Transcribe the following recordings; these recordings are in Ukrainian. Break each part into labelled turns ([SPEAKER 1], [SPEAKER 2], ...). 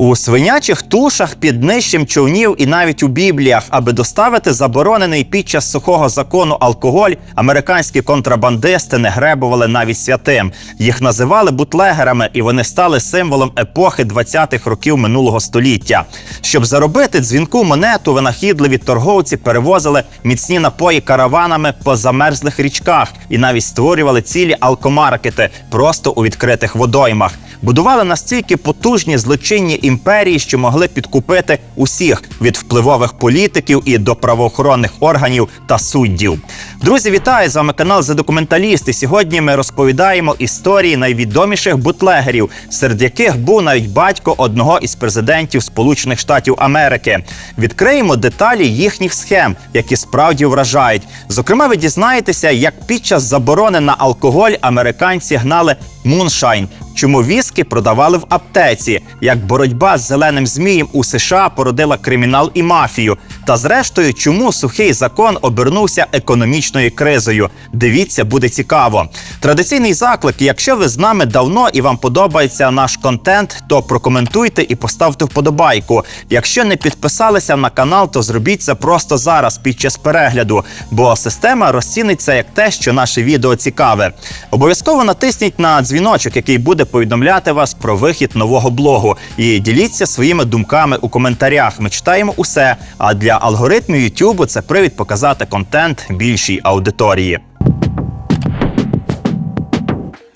[SPEAKER 1] У свинячих тушах під нижчим човнів і навіть у бібліях, аби доставити заборонений під час сухого закону алкоголь, американські контрабандисти не гребували навіть святим. Їх називали бутлегерами, і вони стали символом епохи 20-х років минулого століття. Щоб заробити дзвінку монету, винахідливі торговці перевозили міцні напої караванами по замерзлих річках і навіть створювали цілі алкомаркети просто у відкритих водоймах. Будували настільки потужні злочинні імперії, що могли підкупити усіх від впливових політиків і до правоохоронних органів та суддів. Друзі, вітаю з вами канал «За документаліст». І Сьогодні ми розповідаємо історії найвідоміших бутлегерів, серед яких був навіть батько одного із президентів Сполучених Штатів Америки. Відкриємо деталі їхніх схем, які справді вражають. Зокрема, ви дізнаєтеся, як під час заборони на алкоголь американці гнали муншайн. Чому віскі продавали в аптеці? Як боротьба з зеленим змієм у США породила кримінал і мафію? Та зрештою, чому сухий закон обернувся економічною кризою? Дивіться, буде цікаво. Традиційний заклик. Якщо ви з нами давно і вам подобається наш контент, то прокоментуйте і поставте вподобайку. Якщо не підписалися на канал, то зробіть це просто зараз під час перегляду, бо система розцінить це як те, що наше відео цікаве. Обов'язково натисніть на дзвіночок, який буде повідомляти вас про вихід нового блогу. І діліться своїми думками у коментарях. Ми читаємо усе. А для алгоритмів YouTube це привід показати контент більшій аудиторії.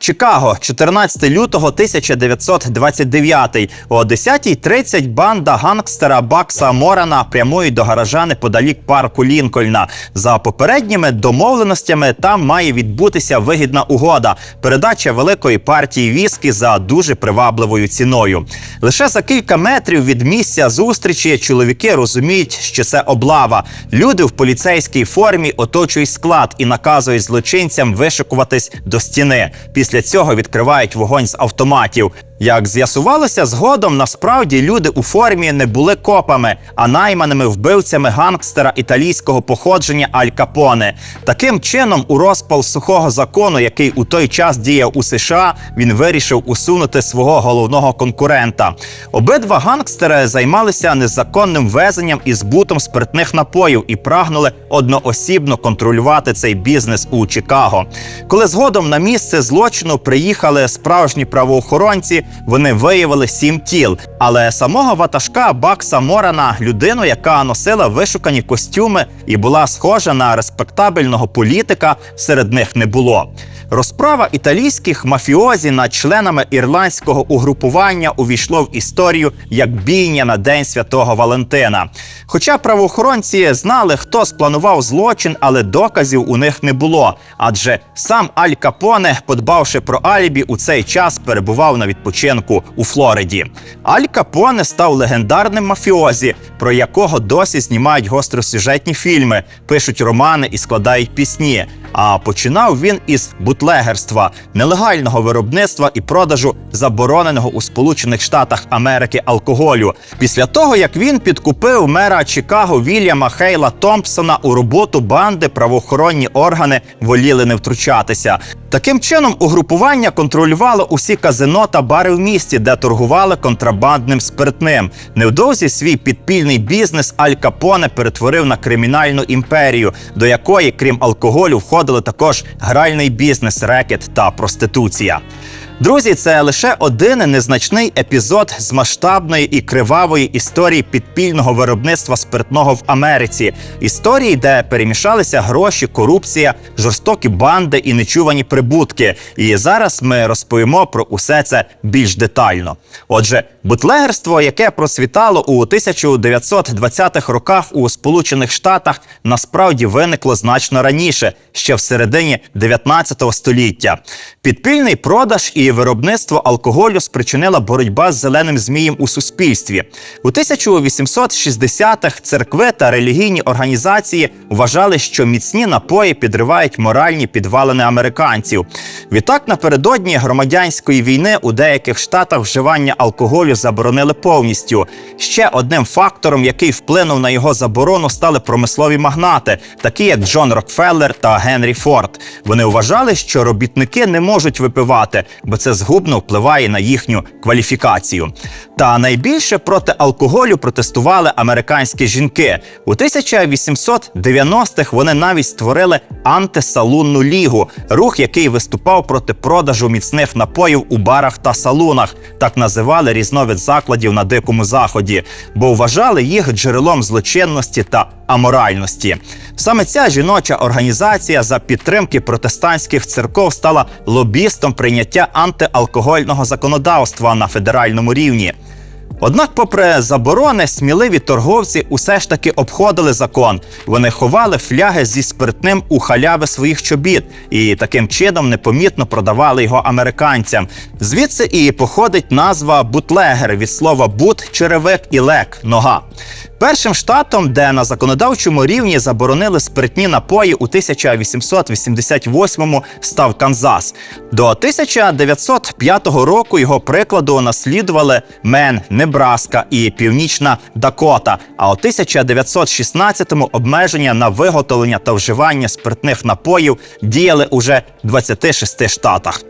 [SPEAKER 1] Чикаго, 14 лютого 1929. О 10.30 банда гангстера Бакса Морана прямує до гаража неподалік парку Лінкольна. За попередніми домовленостями там має відбутися вигідна угода, передача великої партії віскі за дуже привабливою ціною. Лише за кілька метрів від місця зустрічі чоловіки розуміють, що це облава. Люди в поліцейській формі оточують склад і наказують злочинцям вишикуватись до стіни. Після цього відкривають вогонь з автоматів. Як з'ясувалося згодом, насправді люди у формі не були копами, а найманими вбивцями гангстера італійського походження Аль Капоне. Таким чином, у розпал сухого закону, який у той час діяв у США, він вирішив усунути свого головного конкурента. Обидва гангстери займалися незаконним везенням і збутом спиртних напоїв і прагнули одноосібно контролювати цей бізнес у Чикаго. Коли згодом на місце злочину приїхали справжні правоохоронці, вони виявили сім тіл. Але самого ватажка Бакса Морана, людину, яка носила вишукані костюми і була схожа на респектабельного політика, серед них не було. Розправа італійських мафіозі над членами ірландського угрупування увійшло в історію як бійня на День Святого Валентина. Хоча правоохоронці знали, хто спланував злочин, але доказів у них не було. Адже сам Аль Капоне, подбавши про алібі, у цей час перебував на відпочинку у Флориді. Аль Капоне став легендарним мафіозі, про якого досі знімають гостросюжетні фільми, пишуть романи і складають пісні. А починав він із бутлегерства, нелегального виробництва і продажу забороненого у Сполучених Штатах Америки алкоголю. Після того як він підкупив мера Чикаго Вільяма Хейла Томпсона у роботу банди, правоохоронні органи воліли не втручатися. Таким чином, угрупування контролювало усі казино та бари в місті, де торгували контрабандним спиртним. Невдовзі свій підпільний бізнес Аль Капоне перетворив на кримінальну імперію, до якої, крім алкоголю, входили також гральний бізнес, рекет та проституція. Друзі, це лише один незначний епізод з масштабної і кривавої історії підпільного виробництва спиртного в Америці. Історії, де перемішалися гроші, корупція, жорстокі банди і нечувані прибутки. І зараз ми розповімо про усе це більш детально. Отже, бутлегерство, яке процвітало у 1920-х роках у Сполучених Штатах, насправді виникло значно раніше, ще в середині 19 століття. Підпільний продаж і виробництво алкоголю спричинила боротьба з зеленим змієм у суспільстві. У 1860-х церкви та релігійні організації вважали, що міцні напої підривають моральні підвалини американців. Відтак, напередодні громадянської війни у деяких штатах вживання алкоголю заборонили повністю. Ще одним фактором, який вплинув на його заборону, стали промислові магнати, такі як Джон Рокфеллер та Генрі Форд. Вони вважали, що робітники не можуть випивати, бо це згубно впливає на їхню кваліфікацію. Та найбільше проти алкоголю протестували американські жінки. У 1890-х вони навіть створили антисалунну лігу, рух, який виступав проти продажу міцних напоїв у барах та салунах, так називали різновид закладів на дикому заході, бо вважали їх джерелом злочинності та аморальності. Саме ця жіноча організація за підтримки протестантських церков стала лобістом прийняття антиалкогольного законодавства на федеральному рівні. Однак, попри заборони, сміливі торговці усе ж таки обходили закон. Вони ховали фляги зі спиртним у халяви своїх чобіт і таким чином непомітно продавали його американцям. Звідси і походить назва бутлегер від слова бут, черевик і лек нога. Першим штатом, де на законодавчому рівні заборонили спиртні напої у 1888-му, став Канзас. До 1905 року його прикладу наслідували Мен, Небраска і Північна Дакота. А у 1916-му обмеження на виготовлення та вживання спиртних напоїв діяли уже в 26 штатах.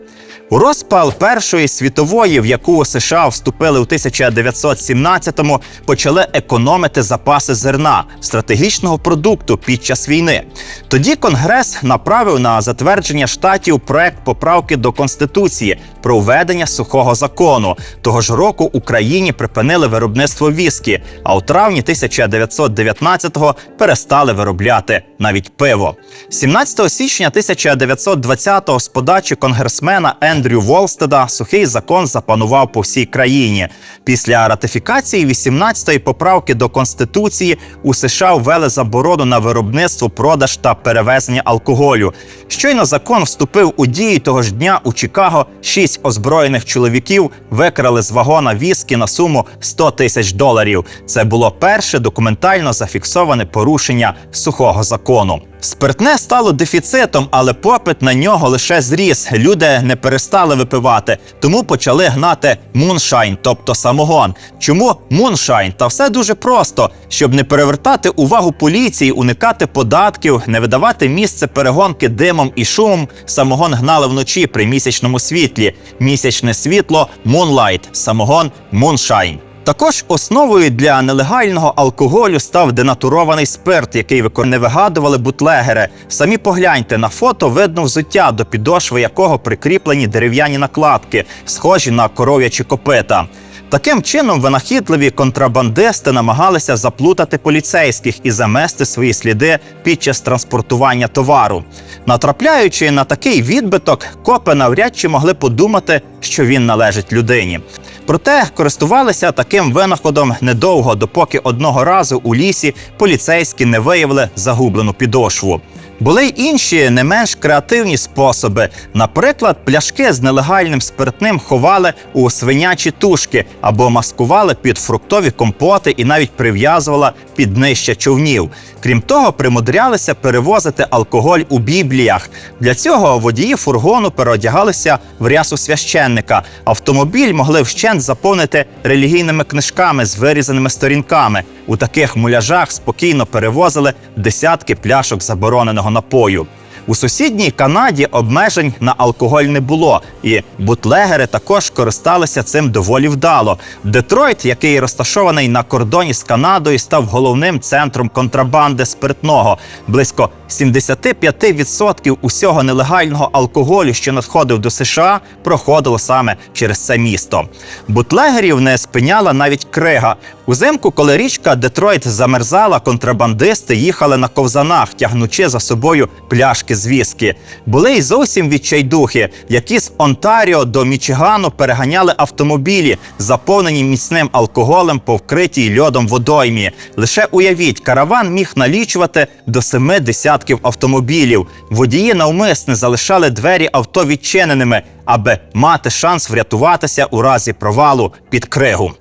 [SPEAKER 1] У розпал Першої світової, в яку США вступили у 1917-му, почали економити запаси зерна стратегічного продукту під час війни. Тоді Конгрес направив на затвердження штатів проект поправки до конституції про введення сухого закону. Того ж року Україні припинили виробництво віскі, а у травні 1919-го перестали виробляти навіть пиво. 17 січня 1920-го з подачі конгресмена Ендрю Волстеда сухий закон запанував по всій країні. Після ратифікації 18-ї поправки до конституції у США ввели заборону на виробництво, продаж та перевезення алкоголю. Щойно закон вступив у дію того ж дня у Чикаго. Шість озброєних чоловіків викрали з вагона віскі на суму 100 тисяч доларів. Це було перше документально зафіксоване порушення сухого закону. Спиртне стало дефіцитом, але попит на нього лише зріс. Люди не перестали випивати, тому почали гнати муншайн, тобто самогон. Чому муншайн? Та все дуже просто, щоб не перевертати увагу поліції, уникати податків, не видавати місце перегонки димом і шумом. Самогон гнали вночі при місячному світлі. Місячне світло мунлайт, самогон муншайн. Також основою для нелегального алкоголю став денатурований спирт, який не вигадували бутлегери. Самі погляньте на фото видно взуття, до підошви якого прикріплені дерев'яні накладки, схожі на коров'ячі копита. Таким чином, винахідливі контрабандисти намагалися заплутати поліцейських і замести свої сліди під час транспортування товару. Натрапляючи на такий відбиток, копи навряд чи могли подумати, що він належить людині. Проте користувалися таким винаходом недовго, допоки одного разу у лісі поліцейські не виявили загублену підошву. Були й інші не менш креативні способи. Наприклад, пляшки з нелегальним спиртним ховали у свинячі тушки або маскували під фруктові компоти і навіть прив'язували під днища човнів. Крім того, примудрялися перевозити алкоголь у бібліях. Для цього водії фургону переодягалися в рясу священника. Автомобіль могли вщент заповнити релігійними книжками з вирізаними сторінками. У таких муляжах спокійно перевозили десятки пляшок забороненого напою. У сусідній Канаді обмежень на алкоголь не було, і бутлегери також користалися цим доволі вдало. Детройт, який розташований на кордоні з Канадою, став головним центром контрабанди спиртного. Близько 75% усього нелегального алкоголю, що надходив до США, проходило саме через це місто. Бутлегерів не спиняла навіть крига. Узимку, коли річка Детройт замерзала, контрабандисти їхали на ковзанах, тягнучи за собою пляшки з віскі. Були й зовсім відчайдухи, які з Онтаріо до Мічигану переганяли автомобілі, заповнені міцним алкоголем по вкритій льодом водоймі. Лише уявіть, караван міг налічувати до семи десятків автомобілів. Водії навмисне залишали двері авто відчиненими, аби мати шанс врятуватися у разі провалу під кригу.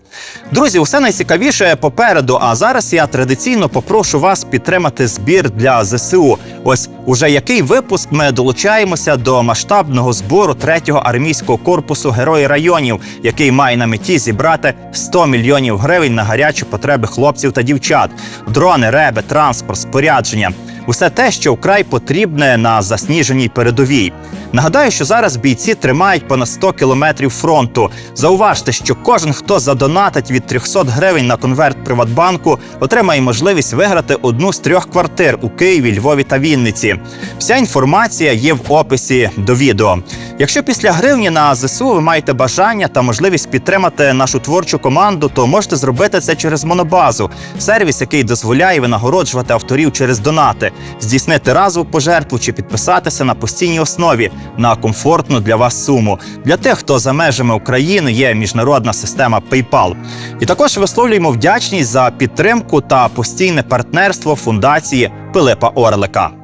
[SPEAKER 1] Друзі, усе найцікавіше попереду. А зараз я традиційно попрошу вас підтримати збір для ЗСУ. Ось уже який випуск ми долучаємося до масштабного збору 3-го армійського корпусу Герої районів, який має на меті зібрати 100 мільйонів гривень на гарячі потреби хлопців та дівчат, дрони, реби, транспорт, спорядження. Усе те, що вкрай потрібне на засніженій передовій. Нагадаю, що зараз бійці тримають понад 100 кілометрів фронту. Зауважте, що кожен, хто задонатить від 300 гривень на конверт Приватбанку, отримає можливість виграти одну з трьох квартир у Києві, Львові та Вінниці. Вся інформація є в описі до відео. Якщо після гривні на ЗСУ ви маєте бажання та можливість підтримати нашу творчу команду, то можете зробити це через Монобазу, сервіс, який дозволяє винагороджувати авторів через донати, здійснити разову пожертву чи підписатися на постійній основі на комфортну для вас суму. Для тих, хто за межами України є міжнародна система PayPal. І також висловлюємо вдячність за підтримку та постійне партнерство фундації Пилипа Орлика.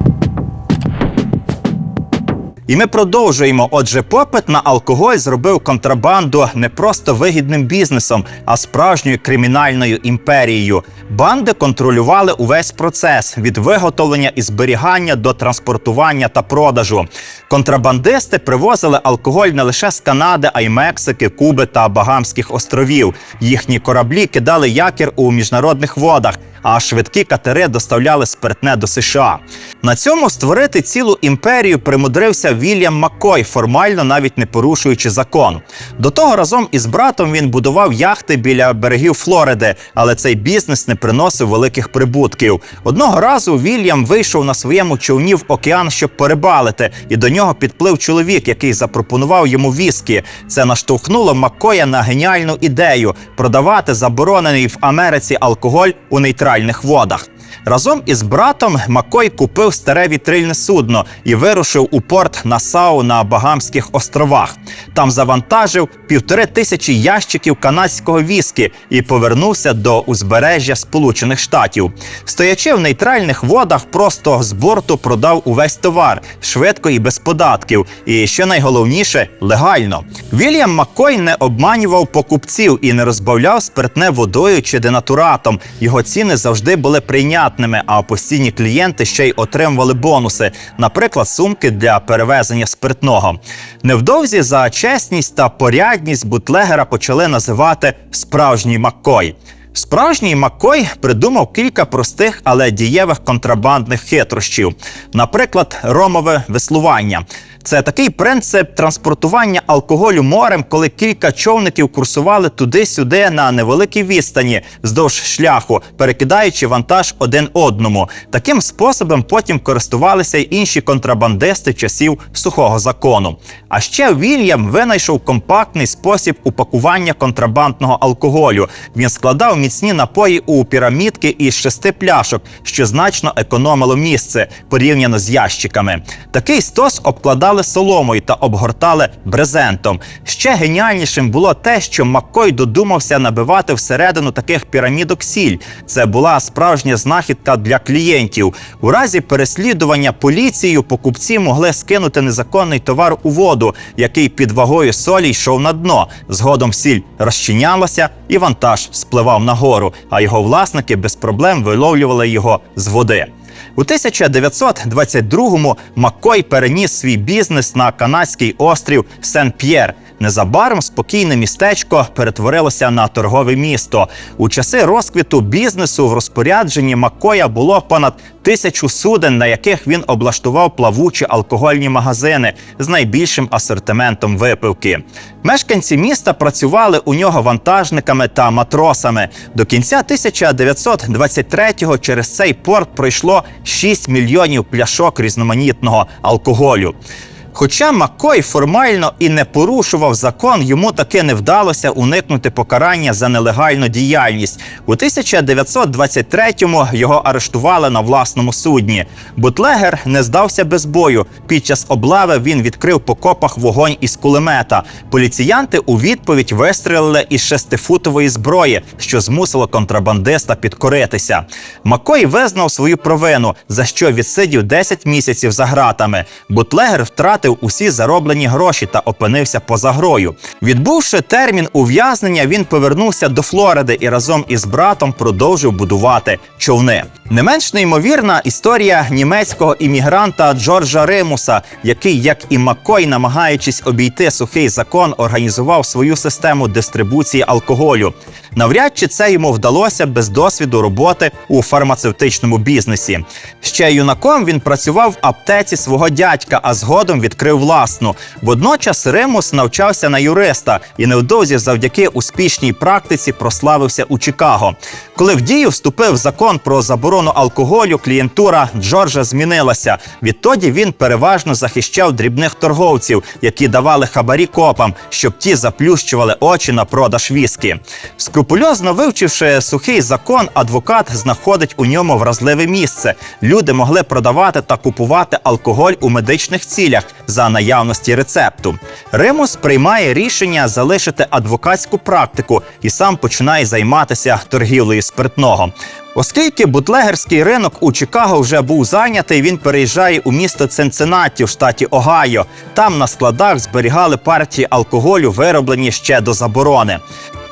[SPEAKER 1] І ми продовжуємо. Отже, попит на алкоголь зробив контрабанду не просто вигідним бізнесом, а справжньою кримінальною імперією. Банди контролювали увесь процес від виготовлення і зберігання до транспортування та продажу. Контрабандисти привозили алкоголь не лише з Канади, а й Мексики, Куби та Багамських островів. Їхні кораблі кидали якір у міжнародних водах. А швидкі катери доставляли спиртне до США. На цьому створити цілу імперію примудрився Вільям Маккой, формально навіть не порушуючи закон. До того разом із братом він будував яхти біля берегів Флориди, але цей бізнес не приносив великих прибутків. Одного разу Вільям вийшов на своєму човні в океан, щоб порибалити, і до нього підплив чоловік, який запропонував йому віскі. Це наштовхнуло Маккоя на геніальну ідею продавати заборонений в Америці алкоголь у нейтральних водах. Разом із братом Макой купив старе вітрильне судно і вирушив у порт Насау на Багамських островах. Там завантажив півтори тисячі ящиків канадського віскі і повернувся до узбережжя Сполучених Штатів. Стоячи в нейтральних водах, просто з борту продав увесь товар швидко і без податків. І що найголовніше легально. Вільям Маккой не обманював покупців і не розбавляв спиртне водою чи денатуратом. Його ціни завжди були прийнятними, а постійні клієнти ще й отримували бонуси, наприклад, сумки для перевезення спиртного. Невдовзі за чесність та порядність бутлегера почали називати справжній Маккой. Справжній Маккой придумав кілька простих, але дієвих контрабандних хитрощів, наприклад, ромове веслування. Це такий принцип транспортування алкоголю морем, коли кілька човників курсували туди-сюди на невеликій відстані вздовж шляху, перекидаючи вантаж один одному. Таким способом потім користувалися й інші контрабандисти часів сухого закону. А ще Вільям винайшов компактний спосіб упакування контрабандного алкоголю. Він складав міцні напої у пірамідки із шести пляшок, що значно економило місце порівняно з ящиками. Такий стос обкладали соломою та обгортали брезентом. Ще геніальнішим було те, що Маккой додумався набивати всередину таких пірамідок сіль. Це була справжня знахідка для клієнтів. У разі переслідування поліцією покупці могли скинути незаконний товар у воду, який під вагою солі йшов на дно. Згодом сіль розчинялася, і вантаж спливав нагору, а його власники без проблем виловлювали його з води. У 1922-му Маккой переніс свій бізнес на канадський острів Сен-П'єр. Незабаром спокійне містечко перетворилося на торгове місто. У часи розквіту бізнесу в розпорядженні Маккоя було понад тисячу суден, на яких він облаштував плавучі алкогольні магазини з найбільшим асортиментом випивки. Мешканці міста працювали у нього вантажниками та матросами. До кінця 1923-го через цей порт пройшло 6 мільйонів пляшок різноманітного алкоголю. Хоча Маккой формально і не порушував закон, йому таки не вдалося уникнути покарання за нелегальну діяльність. У 1923-му його арештували на власному судні. Бутлегер не здався без бою. Під час облави він відкрив по копах вогонь із кулемета. Поліціянти у відповідь вистрілили із шестифутової зброї, що змусило контрабандиста підкоритися. Маккой визнав свою провину, за що відсидів 10 місяців за ґратами. Бутлегер втратив втратив усі зароблені гроші та опинився поза грою. Відбувши термін ув'язнення, він повернувся до Флориди і разом із братом продовжив будувати човни. Не менш неймовірна історія німецького іммігранта Джорджа Римуса, який, як і Маккой, намагаючись обійти сухий закон, організував свою систему дистрибуції алкоголю. Навряд чи це йому вдалося без досвіду роботи у фармацевтичному бізнесі. Ще юнаком він працював в аптеці свого дядька, а згодом відкрив власну. Водночас Римус навчався на юриста і невдовзі завдяки успішній практиці прославився у Чикаго. Коли в дію вступив закон про заборону алкоголю, клієнтура Джорджа змінилася. Відтоді він переважно захищав дрібних торговців, які давали хабарі копам, щоб ті заплющували очі на продаж віскі. Скрупульозно вивчивши сухий закон, адвокат знаходить у ньому вразливе місце. Люди могли продавати та купувати алкоголь у медичних цілях за наявності рецепту. Римус приймає рішення залишити адвокатську практику і сам починає займатися торгівлею спиртного. Оскільки бутлегерський ринок у Чикаго вже був зайнятий, він переїжджає у місто Цинциннаті в штаті Огайо. Там на складах зберігали партії алкоголю, вироблені ще до заборони.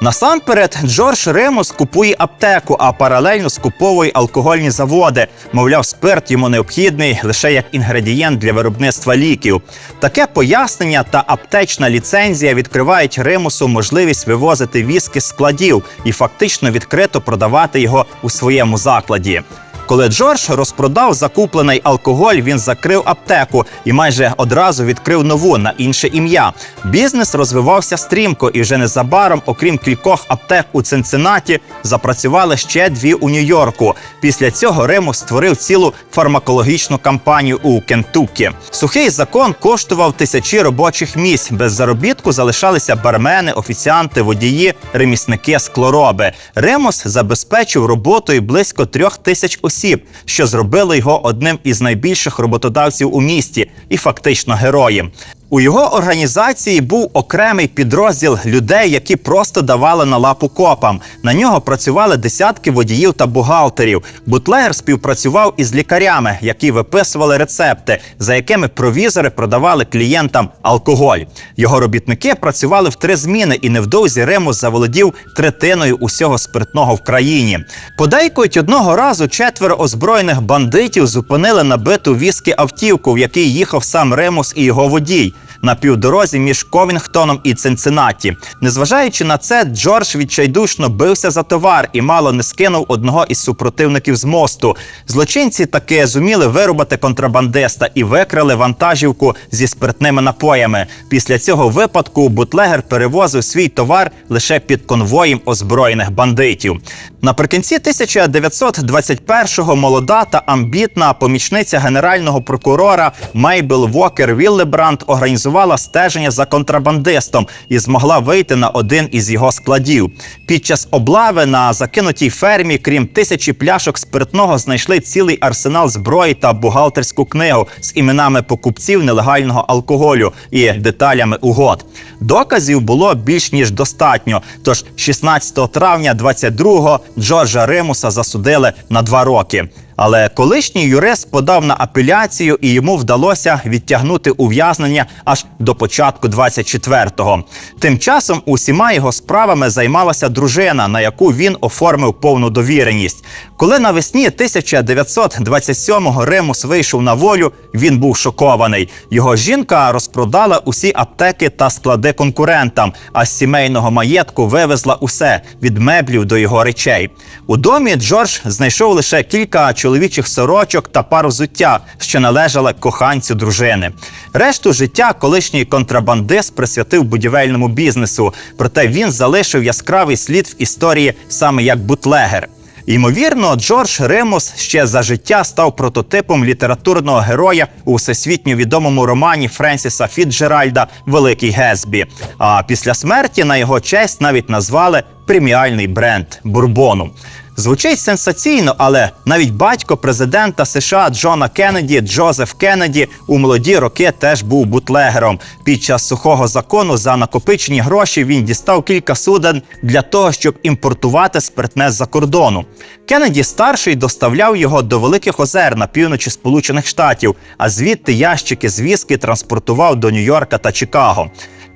[SPEAKER 1] Насамперед, Джордж Римус купує аптеку, а паралельно скуповує алкогольні заводи. Мовляв, спирт йому необхідний лише як інгредієнт для виробництва ліків. Таке пояснення та аптечна ліцензія відкривають Римусу можливість вивозити віскі з складів і фактично відкрито продавати його у своєму закладі. Коли Джордж розпродав закуплений алкоголь, він закрив аптеку і майже одразу відкрив нову на інше ім'я. Бізнес розвивався стрімко, і вже незабаром, окрім кількох аптек у Цинциннаті, запрацювали ще дві у Нью-Йорку. Після цього Римус створив цілу фармакологічну кампанію у Кентуккі. Сухий закон коштував тисячі робочих місць. Без заробітку залишалися бармени, офіціанти, водії, ремісники, склороби. Римус забезпечив роботою близько трьох тисяч осіб осіб, що зробили його одним із найбільших роботодавців у місті і фактично героєм. У його організації був окремий підрозділ людей, які просто давали на лапу копам. На нього працювали десятки водіїв та бухгалтерів. Бутлегер співпрацював із лікарями, які виписували рецепти, за якими провізори продавали клієнтам алкоголь. Його робітники працювали в три зміни, і невдовзі Римус заволодів третиною усього спиртного в країні. Подейкують одного разу четверо озброєних бандитів зупинили набиту віскі автівку, в якій їхав сам Римус і його водій на півдорозі між Ковінгтоном і Цинциннаті. Незважаючи на це, Джордж відчайдушно бився за товар і мало не скинув одного із супротивників з мосту. Злочинці таки зуміли вирубати контрабандиста і викрали вантажівку зі спиртними напоями. Після цього випадку бутлегер перевозив свій товар лише під конвоєм озброєних бандитів. Наприкінці 1921-го молода та амбітна помічниця генерального прокурора Мейбл Вокер Віллебранд організувала стеження за контрабандистом і змогла вийти на один із його складів. Під час облави на закинутій фермі, крім тисячі пляшок спиртного, знайшли цілий арсенал зброї та бухгалтерську книгу з іменами покупців нелегального алкоголю і деталями угод. Доказів було більш ніж достатньо. Тож 16 травня 22-го Джорджа Римуса засудили на два роки. Але колишній юрист подав на апеляцію, і йому вдалося відтягнути ув'язнення аж до початку 24-го. Тим часом усіма його справами займалася дружина, на яку він оформив повну довіреність. Коли навесні 1927-го Римус вийшов на волю, він був шокований. Його жінка розпродала усі аптеки та склади конкурентам, а з сімейного маєтку вивезла усе від меблів до його речей. У домі Джордж знайшов лише кілька чоловічих сорочок та пару взуття, що належали коханцю дружини. Решту життя колишній контрабандист присвятив будівельному бізнесу, проте він залишив яскравий слід в історії саме як бутлегер. Ймовірно, Джордж Римус ще за життя став прототипом літературного героя у всесвітньо відомому романі Френсіса Фітджеральда Великий Гесбі. А після смерті на його честь навіть назвали преміальний бренд бурбону. Звучить сенсаційно, але навіть батько президента США Джона Кеннеді, Джозеф Кеннеді, у молоді роки теж був бутлегером. Під час сухого закону за накопичені гроші він дістав кілька суден для того, щоб імпортувати спиртне з-за кордону. Кеннеді старший доставляв його до Великих Озер на півночі Сполучених Штатів, а звідти ящики з віскі транспортував до Нью-Йорка та Чикаго.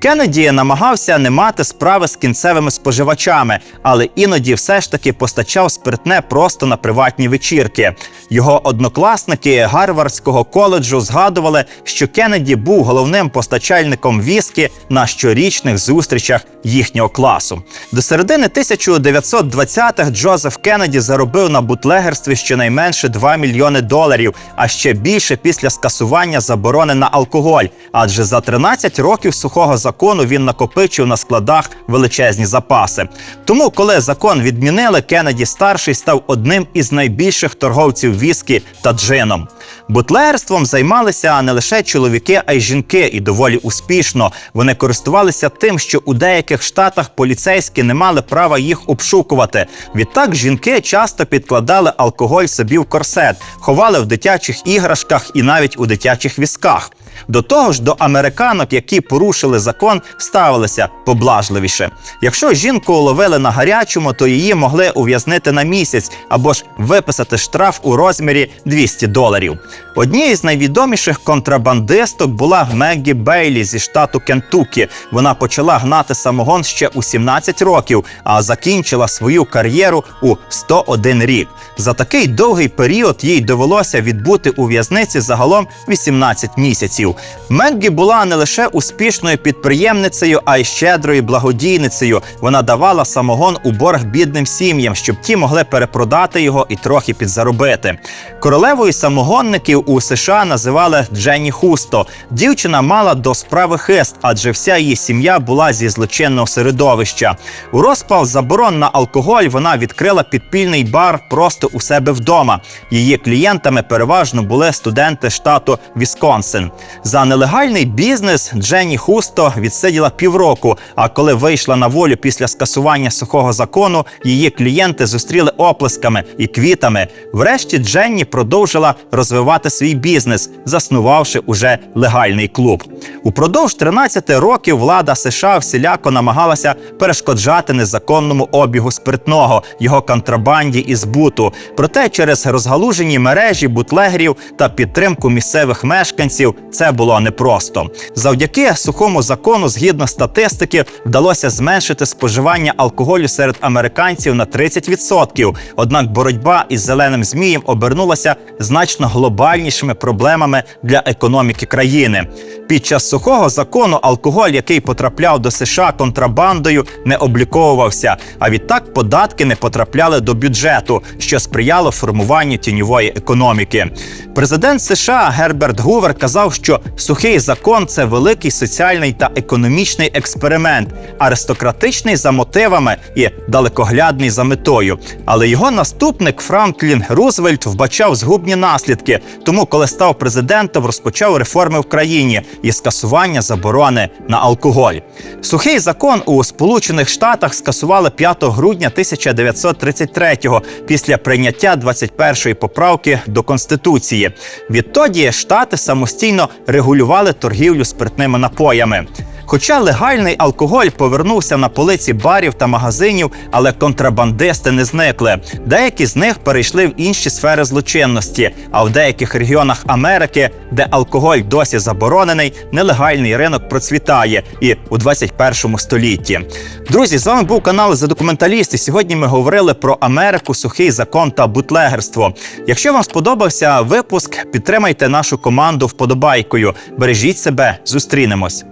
[SPEAKER 1] Кеннеді намагався не мати справи з кінцевими споживачами, але іноді все ж таки постачав спиртне просто на приватні вечірки. Його однокласники Гарвардського коледжу згадували, що Кеннеді був головним постачальником віскі на щорічних зустрічах їхнього класу. До середини 1920-х Джозеф Кеннеді заробив на бутлегерстві щонайменше 2 мільйони доларів, а ще більше після скасування заборони на алкоголь. Адже за 13 років сухого закону він накопичив на складах величезні запаси. Тому, коли закон відмінили, Кеннеді старший став одним із найбільших торговців віскі та джином. Бутлегерством займалися не лише чоловіки, а й жінки, і доволі успішно. Вони користувалися тим, що у деяких штатах поліцейські не мали права їх обшукувати. Відтак жінки часто підкладали алкоголь собі в корсет, ховали в дитячих іграшках і навіть у дитячих візках. До того ж, до американок, які порушили закон, ставилися поблажливіше. Якщо жінку ловили на гарячому, то її могли ув'язнити на місяць або ж виписати штраф у розмірі 200 доларів. Однією з найвідоміших контрабандисток була Меггі Бейлі зі штату Кентукі. Вона почала гнати самогон ще у 17 років, а закінчила свою кар'єру у 101 рік. За такий довгий період їй довелося відбути у в'язниці загалом 18 місяців. Меггі була не лише успішною підприємницею, а й щедрою благодійницею. Вона давала самогон у борг бідним сім'ям, щоб ті могли перепродати його і трохи підзаробити. Королевою самогонників у США називали Дженні Хусто. Дівчина мала до справи хист, адже вся її сім'я була зі злочинного середовища. У розпал заборон на алкоголь вона відкрила підпільний бар просто у себе вдома. Її клієнтами переважно були студенти штату Вісконсин. За нелегальний бізнес Дженні Хусто відсиділа півроку. А коли вийшла на волю після скасування сухого закону, її клієнти зустріли оплесками і квітами. Врешті Дженні продовжила розвивати свій бізнес, заснувавши уже легальний клуб. Упродовж 13 років влада США всіляко намагалася перешкоджати незаконному обігу спиртного, його контрабанді і збуту. Проте через розгалужені мережі бутлегерів та підтримку місцевих мешканців це було непросто. Завдяки сухому закону, згідно статистики, вдалося зменшити споживання алкоголю серед американців на 30%. Однак боротьба із зеленим змієм обернулася значно глобальнішими проблемами для економіки країни. Під час сухого закону алкоголь, який потрапляв до США контрабандою, не обліковувався. А відтак податки не потрапляли до бюджету, що сприяло формуванню тіньової економіки. Президент США Герберт Гувер казав, що сухий закон це великий соціальний та економічний експеримент, аристократичний за мотивами і далекоглядний за метою. Але його наступник Франклін Рузвельт вбачав згубні наслідки. Тому, коли став президентом, розпочав реформи в країні і скасування заборони на алкоголь. Сухий закон у Сполучених Штатах скасували 5 грудня 1933-го після прийняття 21-ї поправки до конституції. Відтоді штати самостійно регулювали торгівлю спиртними напоями. Хоча легальний алкоголь повернувся на полиці барів та магазинів, але контрабандисти не зникли. Деякі з них перейшли в інші сфери злочинності. А в деяких регіонах Америки, де алкоголь досі заборонений, нелегальний ринок процвітає і у 21 столітті. Друзі, з вами був канал за документаліст. І сьогодні ми говорили про Америку, сухий закон та бутлегерство. Якщо вам сподобався випуск, підтримайте нашу команду вподобайкою. Бережіть себе, зустрінемось.